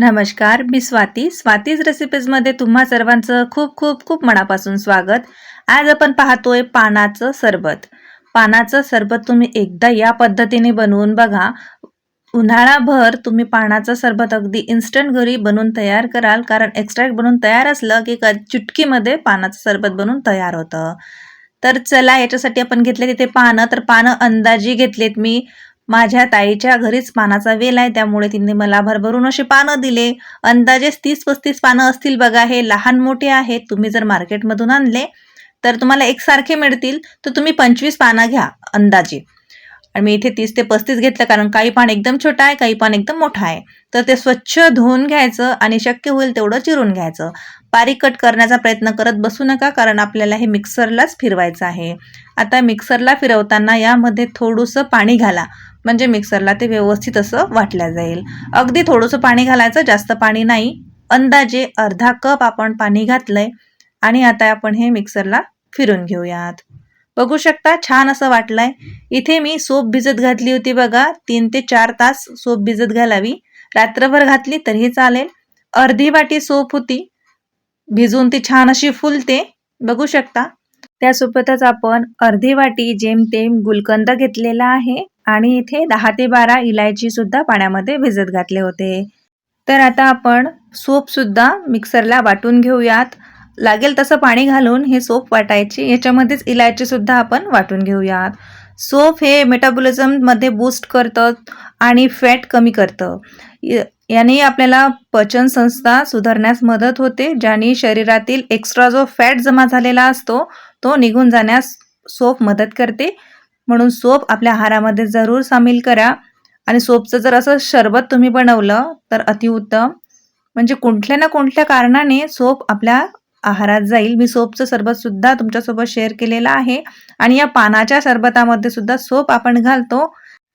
नमस्कार मी स्वाती. स्वातीज रेसिपीजमध्ये तुम्हा सर्वांचं खूप खूप खूप मनापासून स्वागत. आज आपण पाहतोय पानाचं सरबत. पानाचं सरबत तुम्ही एकदा या पद्धतीने बनवून बघा. उन्हाळाभर तुम्ही पानाचं सरबत अगदी इन्स्टंट घरी बनवून तयार कराल. कारण एक्स्ट्रॅक्ट बनवून तयार असलं की क चुटकीमध्ये पानाचं सरबत बनवून तयार होतं. तर चला याच्यासाठी आपण घेतले तिथे पानं. तर पानं अंदाजी घेतलेत मी. माझ्या ताईच्या घरीच पानाचा वेल आहे त्यामुळे तिने मला भरभरून असे पानं दिले. अंदाजे तीस पस्तीस पानं असतील बघा हे लहान मोठे आहेत तुम्ही जर मार्केटमधून आणले तर तुम्हाला एकसारखे मिळतील तर तुम्ही पंचवीस पानं घ्या अंदाजे. आणि मी इथे तीस ते पस्तीस घेतलं कारण काही पान एकदम छोटा आहे काही पान एकदम मोठा आहे. तर ते स्वच्छ धुवून घ्यायचं आणि शक्य होईल तेवढं चिरून घ्यायचं. बारीक कट करण्याचा प्रयत्न करत बसू नका कारण आपल्याला हे मिक्सरलाच फिरवायचं आहे. आता मिक्सरला फिरवताना यामध्ये थोडंसं पाणी घाला. म्हणजे मिक्सरला ते व्यवस्थित असं वाटल्या जाईल. अगदी थोडंसं पाणी घालायचं जास्त पाणी नाही. अंदाजे अर्धा कप आपण पाणी घातलंय आणि आता आपण हे मिक्सरला फिरून घेऊयात. बघू शकता छान असं वाटलंय. इथे मी सोप भिजत घातली होती बघा. तीन ते चार तास सोप भिजत घालावी. रात्रभर घातली तरीही चालेल. अर्धी वाटी सोप होती. भिजून ती छान अशी फुलते. बघू शकता. त्यासोबतच आपण अर्धी वाटी जेमतेम गुलकंद घेतलेला आहे. आणि इथे दहा ते बारा इलायची सुद्धा पाण्यामध्ये भिजत घातले होते. तर आता आपण सूप सुद्धा मिक्सरला वाटून घेऊयात. लागेल तसं पाणी घालून हे सोप वाटायची. याच्यामध्येच इलायची सुद्धा आपण वाटून घेऊयात. सोप हे मेटाबॉलिझममध्ये बूस्ट करतं आणि फॅट कमी करतं. याने आपल्याला पचन संस्था सुधारण्यास मदत होते ज्याने शरीरातील एक्स्ट्रा जो फॅट जमा झालेला असतो तो निघून जाण्यास सोप मदत करते. म्हणून सोप आपल्या आहारामध्ये जरूर सामील करा. आणि सोपचं जर असं शरबत तुम्ही बनवलं तर अतिउत्तम. म्हणजे कुठल्या ना कुठल्या कारणाने सोप आपल्या आहारात जाईल. मी सोपचं सरबत सुद्धा तुमच्यासोबत शेअर केलेलं आहे. आणि या पानाच्या सरबतामध्ये सुद्धा सोप आपण घालतो.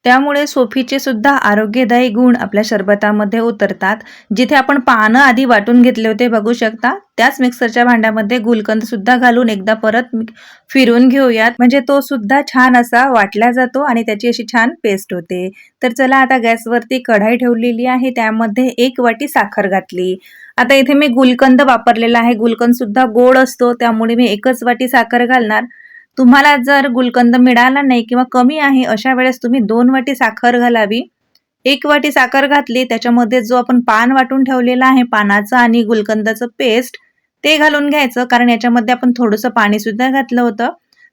त्यामुळे सोफीचे सुद्धा आरोग्यदायी गुण आपल्या शरबतामध्ये उतरतात. जिथे आपण पानं आधी वाटून घेतले होते बघू शकता. त्याच मिक्सरच्या भांड्यामध्ये गुलकंद सुद्धा घालून एकदा परत फिरून घेऊयात. म्हणजे तो सुद्धा छान असा वाटला जातो आणि त्याची अशी छान पेस्ट होते. तर चला आता गॅसवरती कढाई ठेवलेली आहे. त्यामध्ये एक वाटी साखर घातली. आता इथे मी गुलकंद वापरलेला आहे. गुलकंद सुद्धा गोड असतो त्यामुळे मी एकच वाटी साखर घालणार. तुम्हाला जर गुलकंद मिळाला नाही किंवा कमी आहे अशा वेळेस तुम्ही दोन वाटी साखर घालावी. एक वाटी साखर घातली त्याच्यामध्ये जो आपण पान वाटून ठेवलेला आहे पानाचं आणि गुलकंदाचं पेस्ट ते घालून घ्यायचं. कारण याच्यामध्ये आपण थोडंसं पाणी सुद्धा घातलं होतं.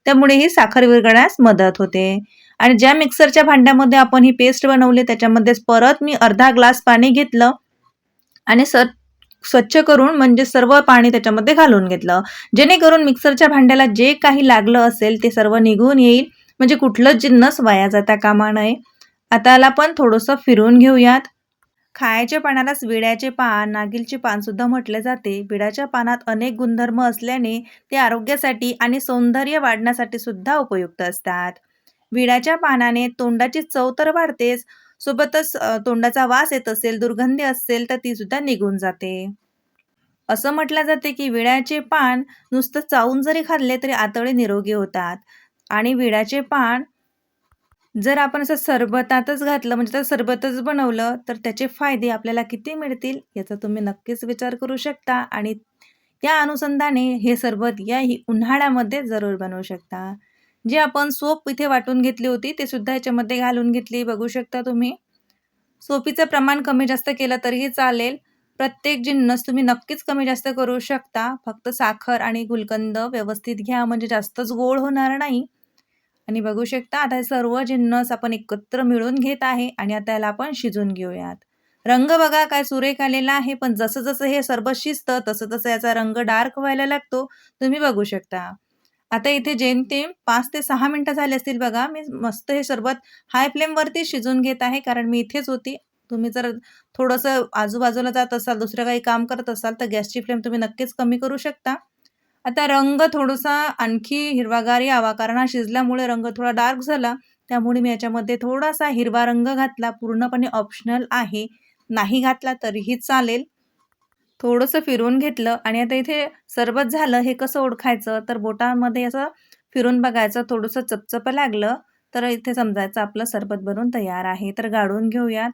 त्यामुळे ही साखर विरघळण्यास मदत होते. आणि ज्या मिक्सरच्या भांड्यामध्ये आपण ही पेस्ट बनवली त्याच्यामध्ये परत मी अर्धा ग्लास पाणी घेतलं. आणि सर स्वच्छ करून म्हणजे सर्व पाणी त्याच्यामध्ये घालून घेतलं. जेणेकरून मिक्सरच्या भांड्याला जे काही लागलं असेल ते सर्व निघून येईल. म्हणजे कुठलंच जिन्नस वाया जाता कामा नये. आता पण थोडंसं फिरून घेऊयात. खायच्या पानालाच विड्याचे पान नागिलचे पानसुद्धा म्हटले जाते. विड्याच्या पानात अनेक गुणधर्म असल्याने ते आरोग्यासाठी आणि सौंदर्य वाढण्यासाठी सुद्धा उपयुक्त असतात. विड्याच्या पानाने तोंडाची चव तर वाढतेच सोबतच तोंडाचा वास येत असेल दुर्गंधी असेल तर ती सुद्धा निघून जाते. असं म्हटलं जाते की विड्याचे पान नुसतं चावून जरी खाल्ले तरी आतळे निरोगी होतात. आणि विड्याचे पान जर आपण असं सरबतातच घातलं म्हणजे तर सरबतच बनवलं तर त्याचे फायदे आपल्याला किती मिळतील याचा तुम्ही नक्कीच विचार करू शकता. आणि त्या अनुषंगाने हे सरबत याही उन्हाळ्यामध्ये जरूर बनवू शकता. जे आपण सोप इथे वाटून घेतली होती ते सुद्धा याच्यामध्ये घालून घेतली बघू शकता तुम्ही. सोपीचं प्रमाण कमी जास्त केलं तरीही चालेल. प्रत्येक जिन्नस तुम्ही नक्कीच कमी जास्त करू शकता. फक्त साखर आणि गुलकंद व्यवस्थित घ्या म्हणजे जास्तच गोड होणार नाही. आणि बघू शकता आता हे सर्व जिन्नस आपण एकत्र मिळून घेत आहे आणि आता याला आपण शिजून घेऊयात. रंग बघा काय सुरेख आलेला आहे. पण जसं जसं हे सरबत शिजतं तसं तसं याचा रंग डार्क व्हायला लागतो. तुम्ही बघू शकता. आता इथे जेमतेम पाच ते सहा मिनटं झाले असतील बघा. मी मस्त हे सरबत हाय फ्लेमवरती शिजून घेत आहे कारण मी इथेच होती. तुम्ही जर थोडंसं आजूबाजूला जात असाल दुसरं काही काम करत असाल तर गॅसची फ्लेम तुम्ही नक्कीच कमी करू शकता. आता रंग थोडासा आणखी हिरवागार यावा कारण हा शिजल्यामुळे रंग थोडा डार्क झाला. त्यामुळे मी याच्यामध्ये थोडासा हिरवा रंग घातला. पूर्णपणे ऑप्शनल आहे. नाही घातला तरीही चालेल. थोडंसं फिरवून घेतलं आणि आता इथे सरबत झालं हे कसं ओळखायचं? तर बोटामध्ये असं फिरून बघायचं थोडंसं चपचपं लागलं तर इथे समजायचं आपलं सरबत बनवून तयार आहे. तर गाळून घेऊयात.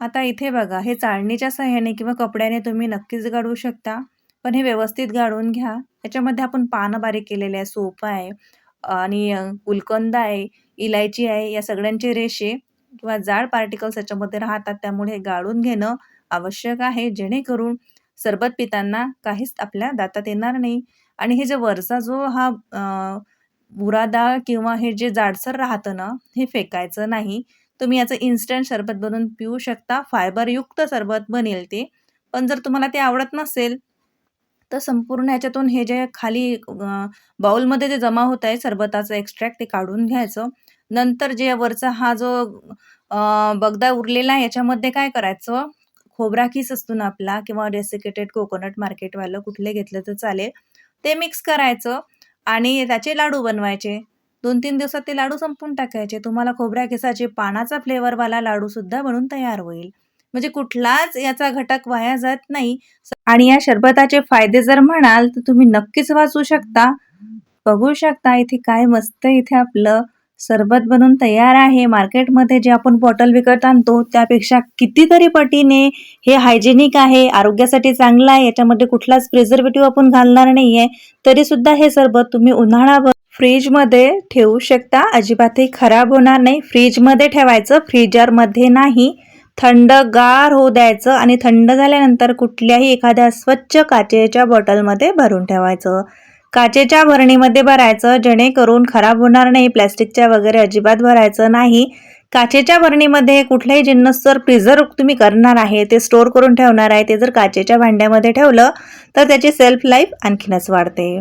आता इथे बघा हे चाळणीच्या सहाय्याने किंवा कपड्याने तुम्ही नक्कीच गाळू शकता पण हे व्यवस्थित गाळून घ्या. याच्यामध्ये आपण पानं बारीक केलेले आहे सोप आहे आणि गुलकंद आहे इलायची आहे या सगळ्यांचे रेषे किंवा जाड पार्टिकल्स याच्यामध्ये राहतात त्यामुळे हे गाळून घेणं आवश्यक आहे जेणेकरून सरबत पिताना काहीच आपल्या दातात येणार नाही. आणि हे जे वरचा जो हा बुरादा किंवा हे जे जाडसर राहतं ना हे फेकायचं नाही. तुम्ही याचं इन्स्टंट सरबत बनवून पिऊ शकता. फायबरयुक्त सरबत बनेल ते. पण जर तुम्हाला ते आवडत नसेल तर संपूर्ण ह्याच्यातून हे जे खाली बाउलमध्ये जे जमा होत आहे सरबताचं एक्स्ट्रॅक्ट ते काढून घ्यायचं. नंतर जे वरचा हा जो बगदा उरलेला आहे याच्यामध्ये काय करायचं? खोबरा किस असतो ना आपला किंवा डेसिकेटेड कोकोनट मार्केटवालं कुठले घेतलं तर चालेल. ते मिक्स करायचं आणि त्याचे लाडू बनवायचे. दोन तीन दिवसात ते लाडू संपून टाकायचे. तुम्हाला खोबऱ्या केसाचे पानाचा फ्लेवरवाला लाडूसुद्धा बनून तयार होईल. म्हणजे कुठलाच याचा घटक वाया जात नाही. आणि या शरबताचे फायदे जर म्हणाल तर तुम्ही नक्कीच वाचू शकता. बघू शकता इथे काय मस्त इथे आपलं सरबत बनून तयार आहे. मार्केटमध्ये जे आपण बॉटल विकत आणतो त्यापेक्षा कितीतरी पटीने हे हायजेनिक आहे आरोग्यासाठी चांगलं आहे याच्यामध्ये कुठलाच प्रिझर्वेटिव्ह आपण घालणार नाहीये. तरी सुद्धा हे सरबत तुम्ही उन्हाळाभर फ्रीजमध्ये ठेवू शकता. अजिबातही खराब होणार नाही. फ्रीजमध्ये ठेवायचं फ्रीजरमध्ये नाही. थंडगार होऊ द्यायचं आणि थंड झाल्यानंतर कुठल्याही एखाद्या स्वच्छ काचेच्या बॉटलमध्ये भरून ठेवायचं. काचेच्या भरणीमध्ये भरायचं जेणेकरून खराब होणार नाही प्लॅस्टिकच्या वगैरे अजिबात भरायचं नाही. काचेच्या भरणीमध्ये कुठलाही जिन्नस जर प्रिझर्व तुम्ही करणार आहे ते स्टोअर करून ठेवणार आहे ते जर काचेच्या भांड्यामध्ये ठेवलं तर त्याची सेल्फ लाईफ आणखीनच वाढते.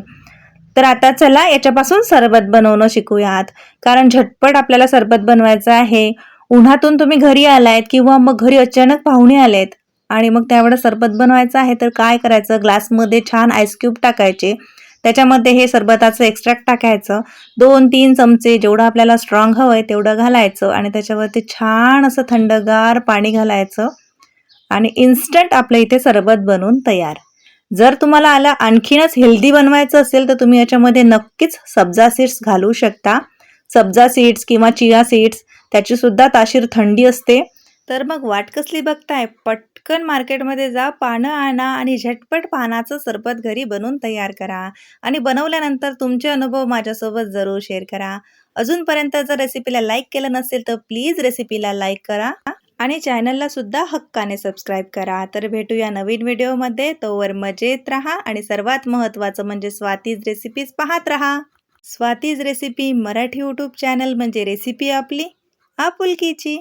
तर आता चला याच्यापासून सरबत बनवणं शिकूयात. कारण झटपट आपल्याला सरबत बनवायचं आहे. उन्हातून तुम्ही घरी आलायत किंवा मग घरी अचानक पाहुणे आलेत आणि मग त्यावेळेस सरबत बनवायचं आहे तर काय करायचं? ग्लासमध्ये छान आईस क्यूब टाकायचे. त्याच्यामध्ये हे सरबताचं एक्स्ट्रॅक्ट टाकायचं. दोन तीन चमचे जेवढं आपल्याला स्ट्रॉंग हवं आहे तेवढं घालायचं आणि त्याच्यावरती छान असं थंडगार पाणी घालायचं. आणि इन्स्टंट आपल्या इथे सरबत बनवून तयार. जर तुम्हाला आला आणखीनच हेल्दी बनवायचं असेल तर तुम्ही याच्यामध्ये नक्कीच सब्जा सीड्स घालू शकता. सब्जा सीड्स किंवा चिया सीड्स त्याची सुद्धा ताशीर थंडी असते. तर मग वाट कसली बघताय? पट पटकन मार्केटमध्ये जा पानं आणा आणि झटपट पानाचं सरबत घरी बनवून तयार करा आणि बनवल्यानंतर तुमचे अनुभव माझ्यासोबत जरूर शेअर करा. अजूनपर्यंत जर रेसिपीला लाईक केलं नसेल तर प्लीज रेसिपीला लाईक करा आणि चॅनलला सुद्धा हक्काने सबस्क्राईब करा. तर भेटूया नवीन व्हिडिओमध्ये. तोवर मजेत राहा आणि सर्वात महत्त्वाचं म्हणजे स्वातीज रेसिपीज पाहत राहा. Swati's recipe Marathi YouTube channel म्हणजे रेसिपी आपली आपुलकीची.